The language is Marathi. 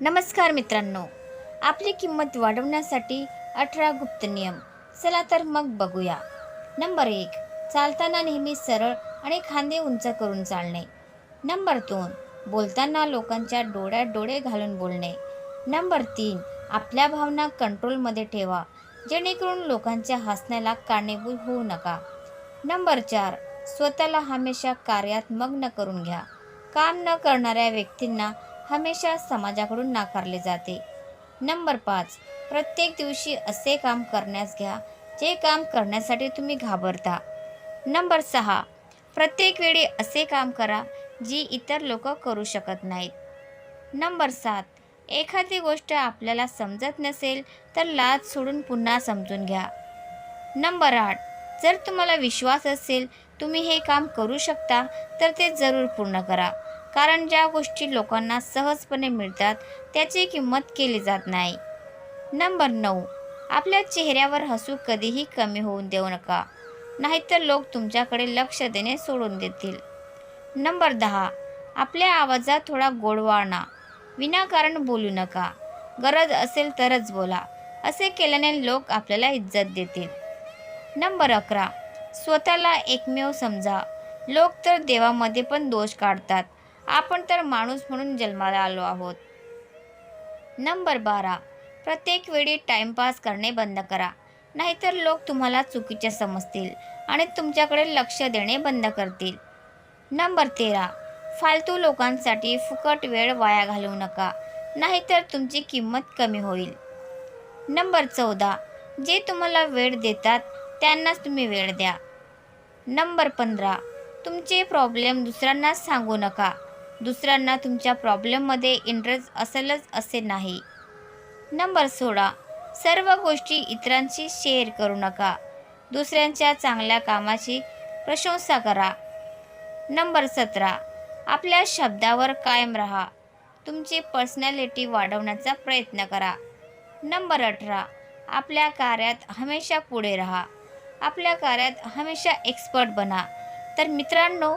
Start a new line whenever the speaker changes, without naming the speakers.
नमस्कार मित्रांनो. आपली किंमत वाढवण्यासाठी अठरा गुप्त नियम. चला तर मग बघूया. नंबर एक चालताना नेहमी सरळ आणि खांदे उंच करून चालणे. नंबर दोन बोलताना लोकांच्या डोळ्यात डोळे घालून बोलणे. नंबर तीन आपल्या भावना कंट्रोलमध्ये ठेवा. जेणेकरून लोकांच्या हसण्याला कारणीभूत होऊ नका. नंबर चार स्वतःला हमेशा कार्यात मग्न करून घ्या. काम न करणाऱ्या व्यक्तींना हमेशा समाजाकडून नाकारले जाते. नंबर पाच प्रत्येक दिवशी असे काम करण्यास घ्या जे काम करण्यासाठी तुम्ही घाबरता. नंबर सहा प्रत्येक वेळी असे काम करा जी इतर लोक करू शकत नाहीत. नंबर सात एखादी गोष्ट आपल्याला समजत नसेल तर लाज सोडून पुन्हा समजून घ्या. नंबर आठ जर तुम्हाला विश्वास असेल तुम्ही हे काम करू शकता तर ते जरूर पूर्ण करा. कारण ज्या गोष्टी लोकांना सहजपणे मिळतात त्याची किंमत केली जात नाही. नंबर नऊ. आपल्या चेहऱ्यावर हसू कधीही कमी होऊन देऊ नका. नाहीतर लोक तुमच्याकडे लक्ष देणे सोडून देतील. नंबर दहा. आपल्या आवाजात थोडा गोडवा आणा विनाकारण बोलू नका. गरज असेल तरच बोला. असे केल्याने लोक आपल्याला इज्जत देतील. नंबर अकरा. स्वतःला एकमेव समजा. लोक तर देवामध्ये पण दोष काढतात. आपण तर माणूस म्हणून जन्माला आलो आहोत. नंबर बारा. प्रत्येक वेळी टाइमपास करणे बंद करा. नाहीतर लोक तुम्हाला चुकीचे समजतील आणि तुमच्याकडे लक्ष देणे बंद करतील. नंबर तेरा. फालतू लोकांसाठी फुकट वेळ वाया घालवू नका. नाहीतर तुमची किंमत कमी होईल. नंबर चौदा. जे तुम्हाला वेळ देतात त्यांनाच तुम्ही वेळ द्या. नंबर पंधरा. तुमचे प्रॉब्लेम दुसऱ्यांना सांगू नका. दुसऱ्यांना तुमच्या प्रॉब्लेममध्ये इंटरेस्ट असेलच असे नाही. नंबर सोळा. सर्व गोष्टी इतरांशी शेअर करू नका. दुसऱ्यांच्या चांगल्या कामाची प्रशंसा करा. नंबर सतरा. आपल्या शब्दावर कायम राहा. तुमची पर्सनॅलिटी वाढवण्याचा प्रयत्न करा. नंबर अठरा. आपल्या कार्यात हमेशा पुढे राहा. आपल्या कार्यात हमेशा एक्सपर्ट बना. तर मित्रांनो